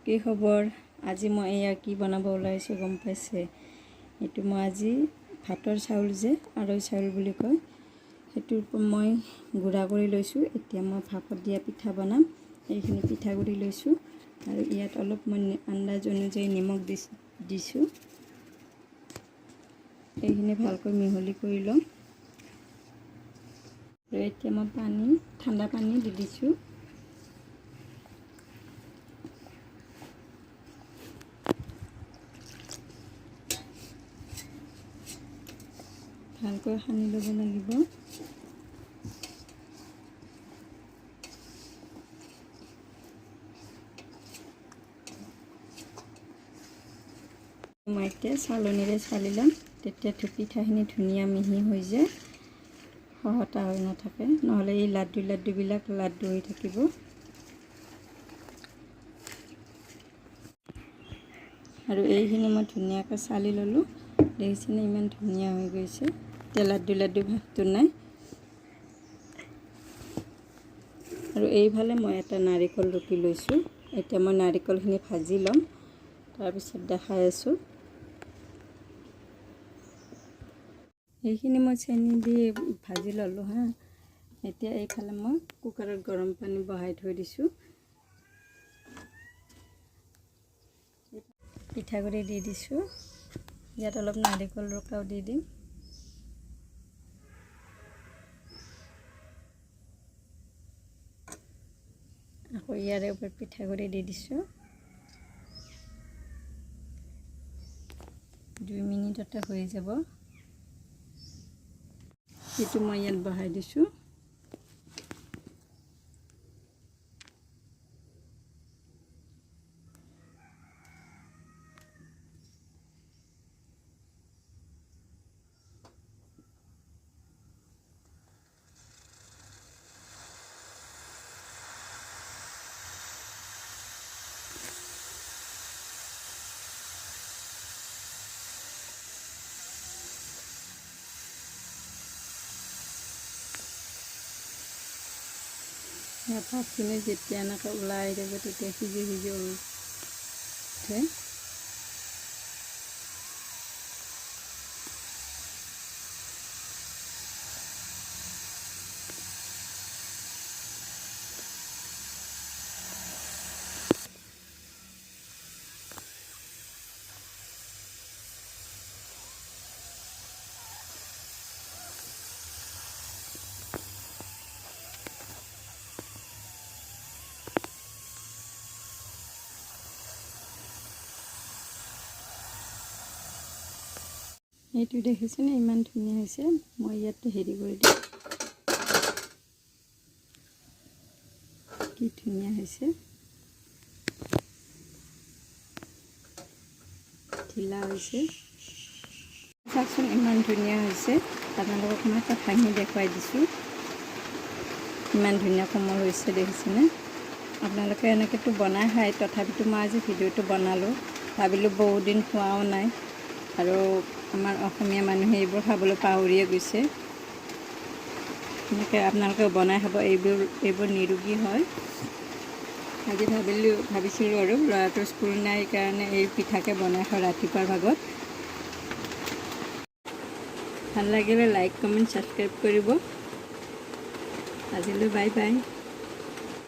কি খবৰ? আজি মই এয়া কি বনাব ওলাইছোঁ গম পাইছে? এইটো মই আজি ভাতৰ চাউল যে, আৰৈ চাউল বুলি কয় সেইটোৰ মই গুড়া কৰি লৈছোঁ। এতিয়া মই ভাপত দিয়া পিঠা বনাম। এইখিনি পিঠাগুড়ি লৈছোঁ আৰু ইয়াত অলপ মই আন্দাজ অনুযায়ী নিমখ দিছ দিছোঁ। এইখিনি ভালকৈ মিহলি কৰি ল'ম। আৰু এতিয়া মই পানী ঠাণ্ডা পানী দি দিছোঁ। ভালকৈ সানি ল'ব লাগিব মই এতিয়া চালনীৰে চালি ল'ম তেতিয়া ধু- পিঠাখিনি ধুনীয়া মিহি হৈ যায়। সহতা হৈ নাথাকে, নহ'লে এই লাড্ডু লাড্ডুবিলাক লাড্ডু হৈ থাকিব। আৰু এইখিনি মই ধুনীয়াকৈ চালি ল'লোঁ। দেখিছেনে ইমান ধুনীয়া হৈ গৈছে। এতিয়া লাড্ডু লাড্ডু ভাৱটো নাই আৰু এইফালে মই এটা নাৰিকল ৰুকি লৈছোঁ। এতিয়া মই নাৰিকলখিনি ভাজি ল'ম। তাৰপিছত দেখাই আছোঁ। এইখিনি মই চেনি দি ভাজি ল'লোঁ হা। এতিয়া এইফালে মই কুকাৰত গৰম পানী বহাই থৈ দিছোঁ। পিঠাগুড়ি দি দিছোঁ। ইয়াত অলপ নাৰিকল ৰুকাও দি দিম। আকৌ ইয়াৰে ওপৰত পিঠাগুড়ি দি দিছোঁ। দুই মিনিটতে হৈ যাব। সেইটো মই ইয়াত বহাই দিছোঁ। সেয়া ভাতখিনি যেতিয়া এনেকৈ ওলাই যাব তেতিয়া সিজি সিজি উঠে এইটো দেখিছেনে ইমান ধুনীয়া হৈছে। মই ইয়াতে হেৰি কৰি দিম। কি ধুনীয়া হৈছে। ঢিলা হৈছে। চাওকচোন, ইমান ধুনীয়া হৈছে। আপোনালোকক মই এটা ভাঙি দেখুৱাই দিছোঁ। ইমান ধুনীয়া কোমল হৈছে, দেখিছেনে? আপোনালোকে এনেকৈতো বনাই খায়। তথাপিতো মই আজি ভিডিঅ'টো বনালোঁ। ভাবিলোঁ বহুত দিন খোৱাও নাই। আৰু আমাৰ অসমীয়া মানুহে এইবোৰ খাবলৈ পাহৰিয়ে গৈছে। এনেকৈ আপোনালোকে বনাই খাব, এইবোৰ এইবোৰ নিৰোগী হয়। আজি ভাবিলোঁ, ভাবিছিলোঁ আৰু ল'ৰাটোৰ স্কুল নাই কাৰণে এই পিঠাকে বনাই খাওঁ ৰাতিপুৱাৰ ভাগত। ভালো লাগিলে লাইক কমেণ্ট ছাবস্ক্ৰাইব কৰিব। আজিলৈ বাই বাই